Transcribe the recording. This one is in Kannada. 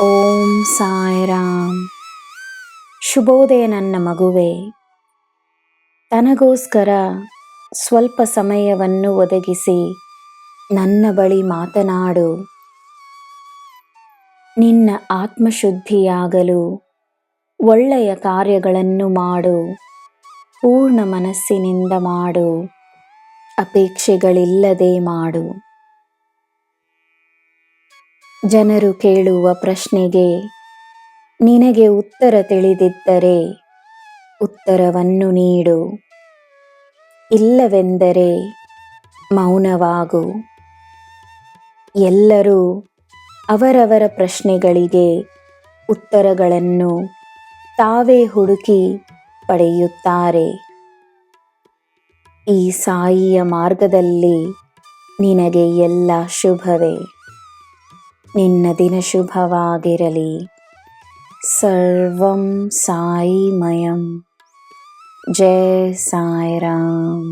ಓಂ ಸಾಯಿರಾಮ್. ಶುಭೋದಯ ನನ್ನ ಮಗುವೆ. ತನಗೋಸ್ಕರ ಸ್ವಲ್ಪ ಸಮಯವನ್ನು ಒದಗಿಸಿ ನನ್ನ ಬಳಿ ಮಾತನಾಡು. ನಿನ್ನ ಆತ್ಮಶುದ್ಧಿಯಾಗಲು ಒಳ್ಳೆಯ ಕಾರ್ಯಗಳನ್ನು ಮಾಡು. ಪೂರ್ಣ ಮನಸ್ಸಿನಿಂದ ಮಾಡು. ಅಪೇಕ್ಷೆಗಳಿಲ್ಲದೆ ಮಾಡು. ಜನರು ಕೇಳುವ ಪ್ರಶ್ನೆಗೆ, ನಿನಗೆ ಉತ್ತರ ತಿಳಿದಿದ್ದರೆ ಉತ್ತರವನ್ನು ನೀಡು. ಇಲ್ಲವೆಂದರೆ ಮೌನವಾಗು. ಎಲ್ಲರೂ ಅವರವರ ಪ್ರಶ್ನೆಗಳಿಗೆ ಉತ್ತರಗಳನ್ನು ತಾವೇ ಹುಡುಕಿ ಪಡೆಯುತ್ತಾರೆ. ಈ ಸಾಯಿಯ ಮಾರ್ಗದಲ್ಲಿ ನಿನಗೆ ಎಲ್ಲ ಶುಭವೇ. ನಿನ್ನ ದಿನ ಶುಭವಾಗಿರಲಿ ಸರ್ವಂ ಸಾಯಿಮಯಂ ಜಯ ಸಾಯಿರಾಮ್